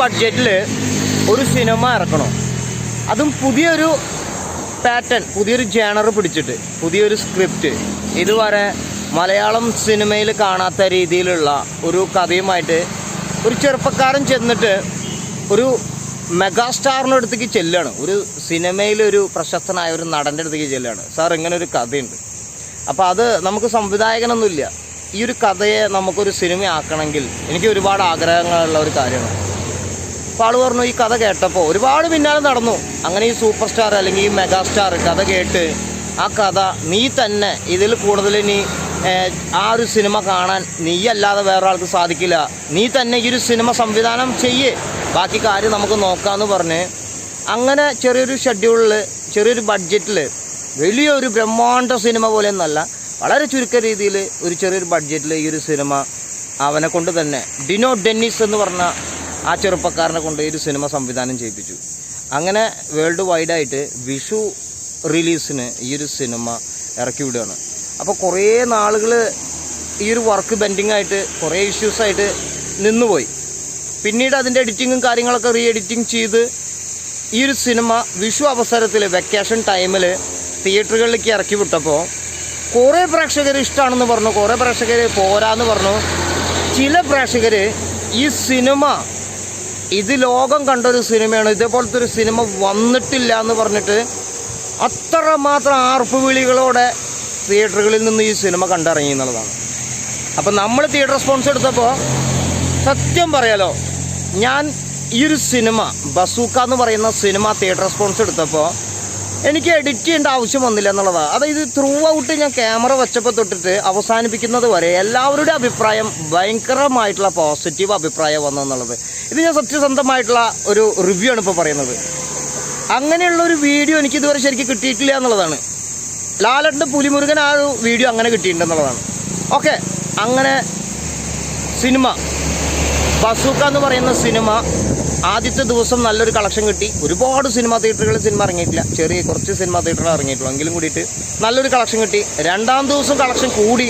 ബഡ്ജറ്റിൽ ഒരു സിനിമ ഇറക്കണം. അതും പുതിയൊരു പാറ്റേൺ പുതിയൊരു ജേണർ പിടിച്ചിട്ട് പുതിയൊരു സ്ക്രിപ്റ്റ് ഇതുവരെ മലയാളം സിനിമയിൽ കാണാത്ത രീതിയിലുള്ള ഒരു കഥയുമായിട്ട് ഒരു ചെറുപ്പക്കാരൻ ചെന്നിട്ട് ഒരു മെഗാസ്റ്റാറിന്റെ അടുത്തേക്ക് ചെല്ലുകയാണ്. ഒരു സിനിമയിലൊരു പ്രശസ്തനായ ഒരു നടന്റെ അടുത്തേക്ക് ചെല്ലുകയാണ്. സാർ ഇങ്ങനെ ഒരു കഥയുണ്ട്. അപ്പോൾ അത് നമുക്ക് സംവിധായകനൊന്നുമില്ല. ഈ ഒരു കഥയെ നമുക്കൊരു സിനിമയാക്കണമെങ്കിൽ എനിക്ക് ഒരുപാട് ആഗ്രഹങ്ങളുള്ള ഒരു കാര്യമാണ്. അപ്പോൾ പറഞ്ഞു ഈ കഥ കേട്ടപ്പോൾ ഒരുപാട് പിന്നാലെ നടന്നു. അങ്ങനെ ഈ സൂപ്പർ സ്റ്റാർ അല്ലെങ്കിൽ ഈ മെഗാ സ്റ്റാർ കഥ കേട്ട് ആ കഥ നീ തന്നെ ഇതിൽ കൂടുതൽ ഇനി ആ ഒരു സിനിമ കാണാൻ നീ അല്ലാതെ വേറെ ആൾക്ക് സാധിക്കില്ല. നീ തന്നെ ഈ ഒരു സിനിമ സംവിധാനം ചെയ്യേ. ബാക്കി കാര്യം നമുക്ക് നോക്കാമെന്ന് പറഞ്ഞ് അങ്ങനെ ചെറിയൊരു ഷെഡ്യൂളിൽ ചെറിയൊരു ബഡ്ജറ്റിൽ വലിയൊരു ബ്രഹ്മാണ്ട സിനിമ പോലെയൊന്നല്ല വളരെ ചുരുക്ക രീതിയിൽ ഒരു ചെറിയൊരു ബഡ്ജറ്റിൽ ഈ ഒരു സിനിമ അവനെ കൊണ്ട് തന്നെ. ഡിനോ ഡെന്നിസ് എന്ന് പറഞ്ഞ ആ ചെറുപ്പക്കാരനെ കൊണ്ട് ഒരു സിനിമ സംവിധാനം ചെയ്യിപ്പിച്ചു. അങ്ങനെ വേൾഡ് വൈഡായിട്ട് വിഷു റിലീസിന് ഈ ഒരു സിനിമ ഇറക്കി വിടുകയാണ്. അപ്പോൾ കുറേ നാളുകൾ ഈ ഒരു വർക്ക് ബെൻഡിങ് ആയിട്ട് കുറേ ഇഷ്യൂസായിട്ട് നിന്നുപോയി. പിന്നീട് അതിന്റെ എഡിറ്റിങ്ങും കാര്യങ്ങളൊക്കെ റീ എഡിറ്റിംഗ് ചെയ്ത് ഈ ഒരു സിനിമ വിഷു അവസരത്തിൽ വെക്കേഷൻ ടൈമിൽ തിയേറ്ററുകളിലേക്ക് ഇറക്കി വിട്ടപ്പോൾ കുറേ പ്രേക്ഷകർ ഇഷ്ടമാണെന്ന് പറഞ്ഞു കുറേ പ്രേക്ഷകർ പോരാന്ന് പറഞ്ഞു. ചില പ്രേക്ഷകർ ഈ സിനിമ ഇത് ലോകം കണ്ട ഒരു സിനിമയാണ്. ഇതേപോലത്തെ ഒരു സിനിമ വന്നിട്ടില്ല എന്ന് പറഞ്ഞിട്ട് അത്രമാത്രം ആർപ്പ് വിളികളോടെ തിയേറ്ററുകളിൽ നിന്ന് ഈ സിനിമ കണ്ടിറങ്ങി എന്നുള്ളതാണ്. അപ്പം നമ്മൾ തിയേറ്റർ റെസ്പോൺസ് എടുത്തപ്പോൾ സത്യം പറയാലോ ഞാൻ ഈ ഒരു സിനിമ ബസൂക്ക എന്ന് പറയുന്ന സിനിമ തിയേറ്റർ റെസ്പോൺസ് എടുത്തപ്പോൾ എനിക്ക് എഡിറ്റ് ചെയ്യേണ്ട ആവശ്യം വന്നില്ല എന്നുള്ളതാണ് അതായത് ത്രൂ ഔട്ട് ഞാൻ ക്യാമറ വെച്ചപ്പോൾ തൊട്ടിട്ട് അവസാനിപ്പിക്കുന്നത് വരെ എല്ലാവരുടെ അഭിപ്രായം ഭയങ്കരമായിട്ടുള്ള പോസിറ്റീവ് അഭിപ്രായം വന്നെന്നുള്ളത് ഇത് ഞാൻ സത്യസന്ധമായിട്ടുള്ള ഒരു റിവ്യൂ ആണ് ഇപ്പോൾ പറയുന്നത്. അങ്ങനെയുള്ള ഒരു വീഡിയോ എനിക്ക് ഇതുവരെ ശരിക്കും കിട്ടിയിട്ടില്ല എന്നുള്ളതാണ്. ലാലട്ടിന്റെ പുലിമുരുകൻ ആ ഒരു വീഡിയോ അങ്ങനെ കിട്ടിയിട്ടുണ്ട് എന്നുള്ളതാണ്. ഓക്കെ അങ്ങനെ സിനിമ. ബസൂക്ക എന്ന് പറയുന്ന സിനിമ ആദ്യത്തെ ദിവസം നല്ലൊരു കളക്ഷൻ കിട്ടി. ഒരുപാട് സിനിമാ തിയേറ്ററുകളിൽ സിനിമ ഇറങ്ങിയിട്ടില്ല. ചെറിയ കുറച്ച് സിനിമാ തിയേറ്ററുകൾ ഇറങ്ങിയിട്ടുള്ളൂ. എങ്കിലും കൂടിയിട്ട് നല്ലൊരു കളക്ഷൻ കിട്ടി. രണ്ടാം ദിവസം കളക്ഷൻ കൂടി.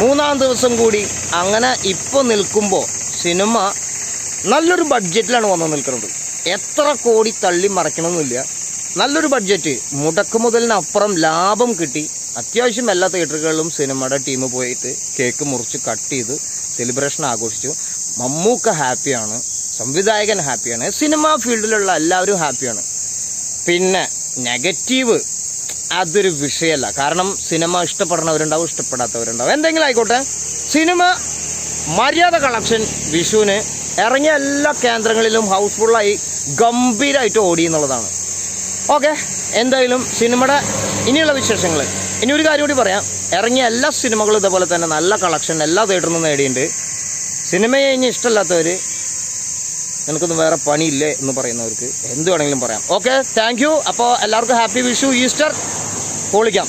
മൂന്നാം ദിവസം കൂടി. അങ്ങനെ ഇപ്പോൾ നിൽക്കുമ്പോൾ സിനിമ നല്ലൊരു ബഡ്ജറ്റിലാണ് വന്നു നിൽക്കുന്നത്. എത്ര കോടി തള്ളി മറയ്ക്കണമെന്നില്ല നല്ലൊരു ബഡ്ജറ്റ്. മുടക്ക് മുതലിനപ്പുറം ലാഭം കിട്ടി. അത്യാവശ്യം എല്ലാ തിയേറ്ററുകളിലും സിനിമയുടെ ടീം പോയിട്ട് കേക്ക് മുറിച്ച് കട്ട് ചെയ്ത് സെലിബ്രേഷൻ ആഘോഷിച്ചു. മമ്മൂക്ക ഹാപ്പിയാണ് സംവിധായകൻ ഹാപ്പിയാണ്. സിനിമാ ഫീൽഡിലുള്ള എല്ലാവരും ഹാപ്പിയാണ്. പിന്നെ നെഗറ്റീവ് അതൊരു വിഷയമല്ല. കാരണം സിനിമ ഇഷ്ടപ്പെടുന്നവരുണ്ടാവും ഇഷ്ടപ്പെടാത്തവരുണ്ടാവും. എന്തെങ്കിലും ആയിക്കോട്ടെ. സിനിമ മര്യാദ കളക്ഷൻ വിഷുവിന് ഇറങ്ങിയ എല്ലാ കേന്ദ്രങ്ങളിലും ഹൗസ്ഫുള്ളായി ഗംഭീരമായിട്ട് ഓടി എന്നുള്ളതാണ്. ഓക്കെ. എന്തായാലും സിനിമയുടെ ഇനിയുള്ള വിശേഷങ്ങൾ. ഇനി ഒരു കാര്യം കൂടി പറയാം. ഇറങ്ങിയ എല്ലാ സിനിമകളും ഇതേപോലെ തന്നെ നല്ല കളക്ഷൻ എല്ലാ തിയേറ്ററിൽ നിന്നും നേടിയിട്ടുണ്ട്. സിനിമയെ ഇനി ഇഷ്ടമല്ലാത്തവർ നിനക്കൊന്നും വേറെ പണിയില്ലേ എന്ന് പറയുന്നവർക്ക് എന്ത് വേണമെങ്കിലും പറയാം. ഓക്കെ താങ്ക് യു അപ്പോൾ എല്ലാവർക്കും ഹാപ്പി വിഷു ഈസ്റ്റർ. പൊളിക്കാം.